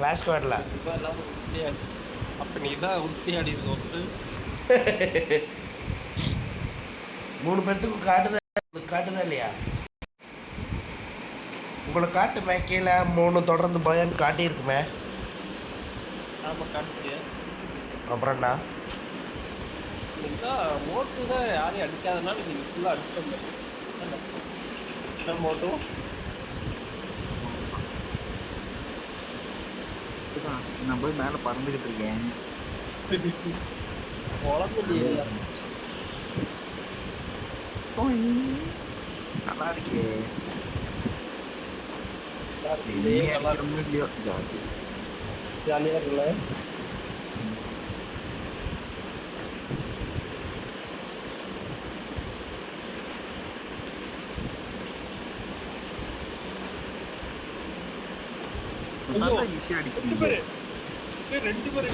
எல்லாம் உருப்படியாடி அப்போ நீ தான் உருப்படியாடி இருக்க வந்து மூணு பேர்த்துக்கும் காட்டுதா காட்டுதா இல்லையா? உங்களை காட்டுமே கீழே மூணு தொடர்ந்து பயன் காட்டியிருக்குமே. ஆமாம் காட்டுச்சு. அப்புறம்ண்ணா மோட்டு தான் யாரையும் அடிக்காதனால நீ ஃபுல்லாக அடிச்சிட்டு என்ன மோட்டு இதுதான், நான் போய் மேல பறந்துகிட்டு இருக்கேன் குழந்தையே நல்லா இருக்கே இதே நல்லா நீ இல்லையோ ஜாலி ஜாலியாக இருக்குல்ல ரெண்டு அடிக்கிறீங்க ரெண்டு பேரு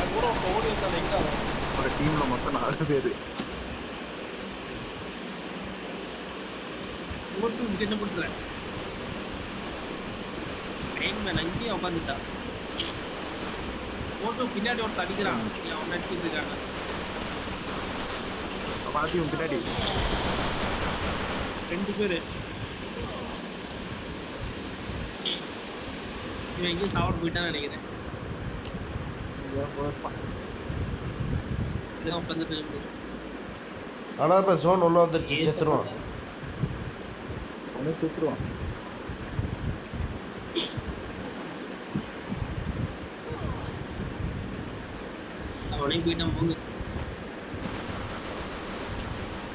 என் கூட ஓடி அவன்? ஒரு டீம்ல மொத்தம் நாலு பேரு. இங்க என்ன பண்ற மேன் அங்கேயே உட்காந்துட்டான் ஓட்டு பின்னாடி ஒருத்தன் அடிக்கிறான். அவன் அடிச்சிட்டு இருக்காங்க உன் பின்னாடி. ரெண்டு பேரு. இவன் எங்கேயும் சாப்பிட போயிட்டான்னு நினைக்கிறேன். ஆனால் இப்போ ஜோன் உள்ள வந்துருச்சு செத்துருவான். அவனே செத்துருவான். அவனையும் போயிட்டான் போங்க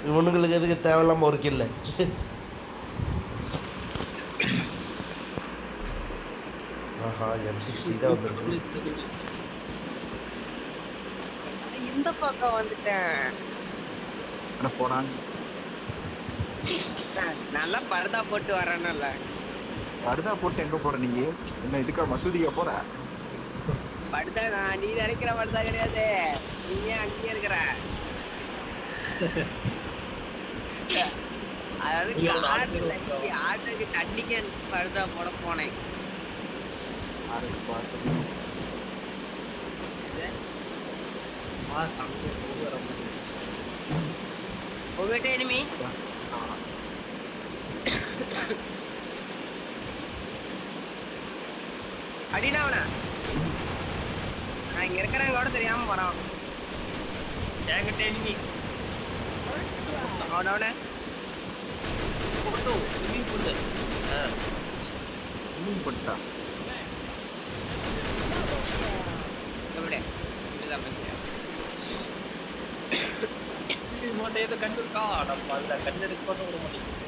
இவனுங்களுக்கு எதுக்கு தேவையில்லாம ஒரு கில்ல ஆஹா எம் சிக்ஸ்டி தான் வந்திருக்கு. இந்த பக்கம் வந்துட்டேன்? போறான் நல்லா பரதா போட்டு வரணும்ல படுதா போட்டு எங்க போற நீ? என்ன இதுக்கா மசூதிக்கா போற? படுதா நான் நீ நினைக்கிற படுதா கிடையாது. நீ ஏன் அங்கேயே இருக்கிற? அதாவது ஆட்டுக்கு தண்ணிக்கு படுதா போட போனேன். போக வர உங்ககிட்ட இனிமே. அடினா அவன. நான் இங்க இருக்கிறேன் கூட தெரியாம போறான் என்கிட்ட enemy. அவன அவன. போட்டோ. ஆ, இன்னும் போட்டா எப்படி இதுதான் பிரச்சனை. மோட்டை ஏதோ கண்டு இருக்கா அட பல்ல கண்டு எடுக்க விட மாட்டேங்குது.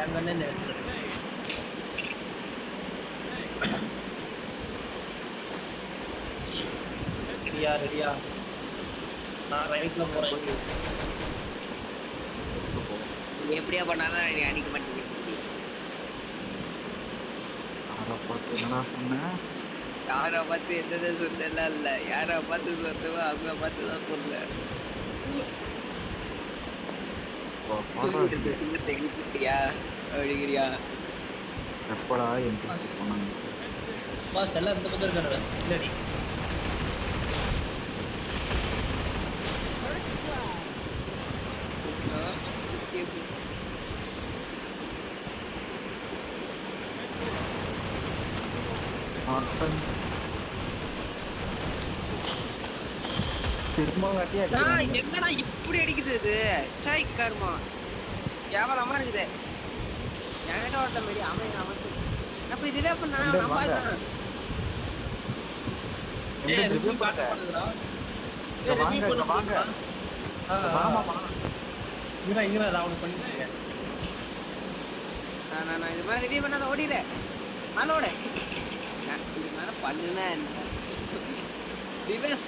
என் கண்ணு ரெடியா ரெடியா. நான் ரைட்ல போறேன். எப்படியா பண்ணாலும் நீ அடிக்க மாட்டேங்க யாரை பார்த்து என்னடா சொன்னேன் யாரை பார்த்து எந்த சொன்னலாம் இல்ல. யாரை பார்த்து சொன்னவோ அவங்க பார்த்து தான் சொல்ல தெரிஞ்சுட்டியா அப்படிங்கிறியா? எப்படா எந்திரிச்சு போனாங்க? பாஸ் எல்லாம் இந்த பக்கம் இருக்கானு இல்லடி. ஆட்டம். திரும்ப வாட்டி ஆ, அடிக்கிறாங்க. எங்கடா இப்படி அடிக்குது இது? சாய் கருமா கேவலமா இருக்குது. என்கிட்ட ஒருத்த மாரி அவன் அவன் அப்ப இதுல அப்ப நான் இங்க நான் இது மாதிரி ரிவ்யூ பண்ணாத ஓடிடு மனோட மேல பண்ணுனா என்ன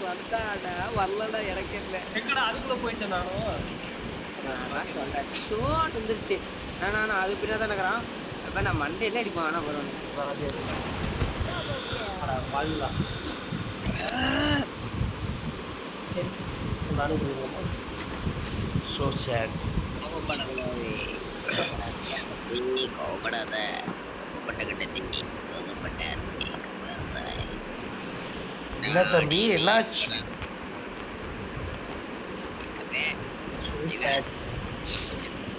வந்தாடா வரலடா எனக்கு இல்லை. எங்கடா அதுக்குள்ள போயிட்டேன் நானும் நான் சொல்றேன். சோட் வந்துருச்சு. நான் நான் அது பின்னா தான் இருக்கிறான் அப்ப நான் மண்டையில அடிப்பான் ஆனா பரவாயில்ல. பல்லா சரி சரி நானும் போயிருவோமா ஸோ சேட் கோபப்படாத கோபப்பட்ட கிட்ட திட்டி கோபப்பட்ட என்ன தம்பி? என்னாச்சு?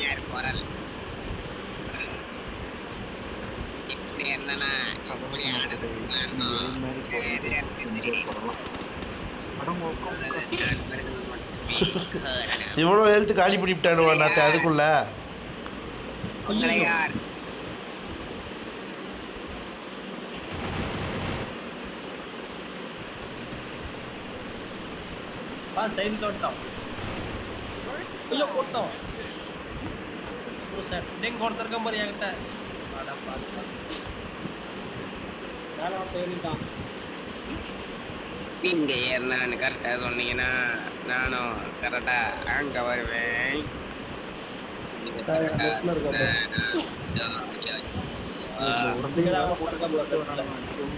யார் குரல் இப்படி என்னன்னா இப்படி இவ்வளோ ஹெல்த் காலி பண்ணிவிட்டானுவா நாத்த அதுக்குள்ள? ஆ சைடுல வந்துட்டான் ஐயோ போட்டோம். ஓ சார் நீங்க ஒருத்தர் இருக்க மாதிரி என்கிட்ட? அட பாத்து ஒருத்தர் நீங்க ஏறினான்னு கரெக்டா சொன்னீங்கன்னா நானும் கரெக்டா அங்க வருவேன்.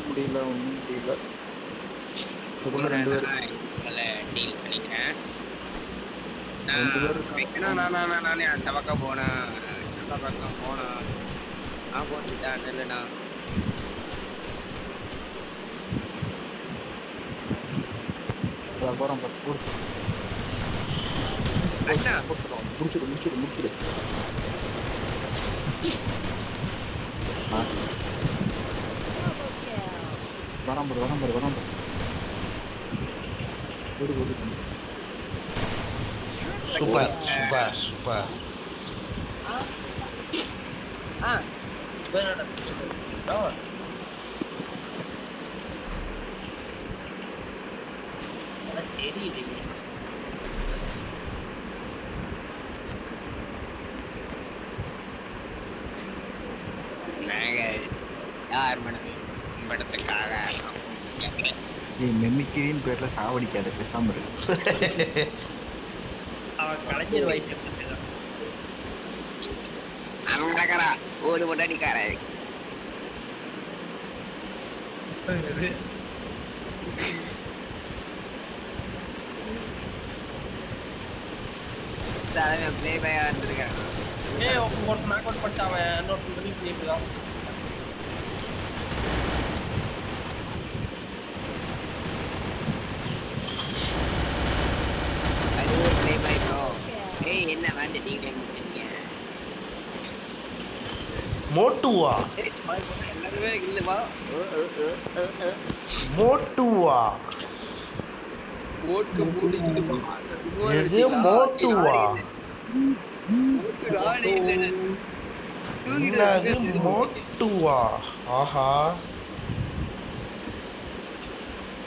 முடியல ஒன்றும் முடியல. இதுக்குள்ள ரெண்டு பேர் நான் உங்களை deal பண்ணிக்கிறேன். நான் ரெண்டு பேர் இருக்காங்க. வைக்கணும், நான் நான் நான் நானே அந்த பக்கம் போனேன் அந்த பக்கம் போனேன் ஆப்போசிட்டா நில்லுண்ணா பாரு, போடு. போட்டுருவோம். முடிச்சிடு முடிச்சிடு முடிச்சிடு ஆ. வரான் பாரு வரான் பாரு வரான் பாரு ஓடு ஓடு சூப்பர் சூப்பர் சூப்பர் ஆ வேணாடா ஆ அட சரி இது நாங்க யார் மனது படத்துக்காக ஏய் மெமிக்கிரின்னு பேர்ல சாவடிக்காத பேசாம இரு. அவன் கலைஞர் வயசு கிடக்கிறா ஓடு முன்னாடிக்கார. ப்ளே பையா வந்திருக்கான் ஏய் ஒருத்தன் நாக் அவுட் பண்ணிட்டு அவன் இன்னொருத்தன் பண்ணி பண்ணிட்டு இருக்கான் அது ஒரு ப்ளே பை ப்ரோ ஏய் என்ன வந்து நீங்க முடிச்சீங்க மோட்டுவா மோட்டுவா எது மோட்டுவா என்னது மோட்டுவா ஆஹா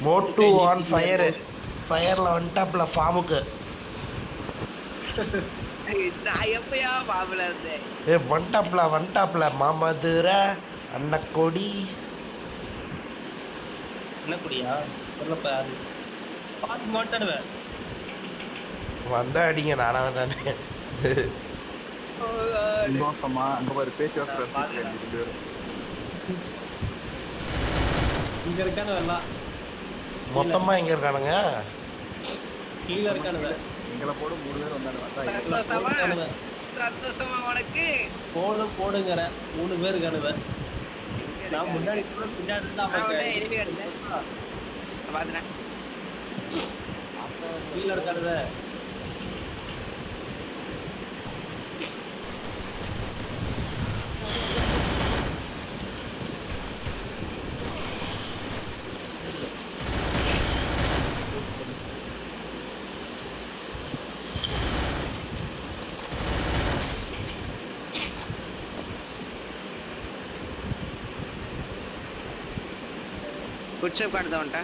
மோட்டுவான் ஃபயரு ஃபயரில் வந்துட்டாப்புல ஃபார்முக்கு நான் எப்பயா பாபுல இருந்தேன். ஏ வந்துட்டாப்புல வந்துட்டாப்புல மாமதுரை அன்னக்கொடி. என்ன குடியா தெரியலப்பா யாரு பாஸ் மாட்டாடுவேன் வந்தா அடிங்க நானா தானே சந்தோஷமா அங்க பாரு இங்க இருக்கானு மொத்தமாக எங்கே இருக்கானுங்க? கீழே இருக்கானுவ. எங்களை போட மூணு பேர் வந்தாங்க. வந்தா சந்தோஷமா இருக்கானுவ சந்தோஷமா உனக்கு? போடு போடுங்கிற மூணு பேர் இருக்கானுவ நான் முன்னாடி கூட பின்னாடி. பாத்துறேன். கீழே இருக்கானுவ குட்சப் காட்டுதா உன்ட்ட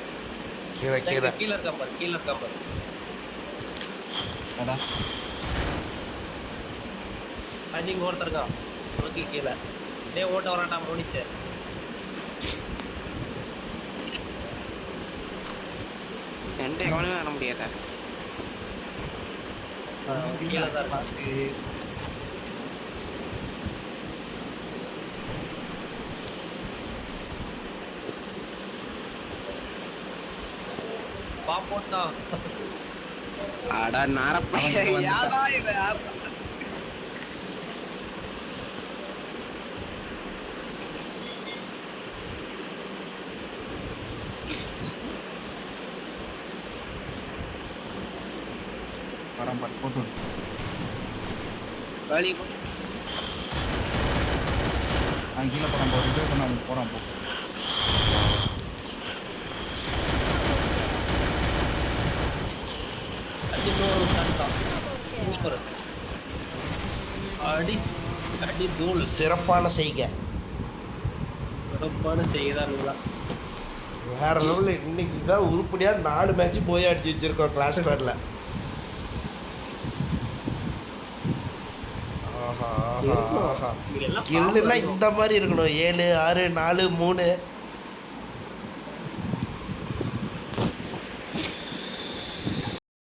கீழே. கீழே கீழே இருக்கான் பாரு கீழே இருக்கான் பாரு. அதான் அது இங்க ஒருத்தர் இருக்கான் உனக்கு கீழே. டேய் ஓட்ட வரான்டா மோனிஷ். என்கிட்ட எவனுமே வர முடியாதா கீழே தான் இருக்கான் பா போட்டான் அட நாரப்பா. யாரா இவன் யாரா? வரான் பாரு போட்டு. வழி. அவன் கீழே போறான் போ ரிப்பேர் பண்ண போறான் போ அடி நூறு சண்டா சூப்பர் அடி அடி தூள் சிறப்பான செய்க சிறப்பான செய்தானுங்களா வேற லெவலில் இன்னைக்கு தான் உருப்படியா நாலு மேட்ச் போய் அடிச்சு வச்சிருக்கோம் கிளாஸ் ஸ்குவாட்ல ஆஹா ஆஹா ஆஹா. இங்க எல்லாம் கில்லுனா பாம்பு இந்த மாதிரி இருக்கணும். ஏழு ஆறு நாலு மூணு.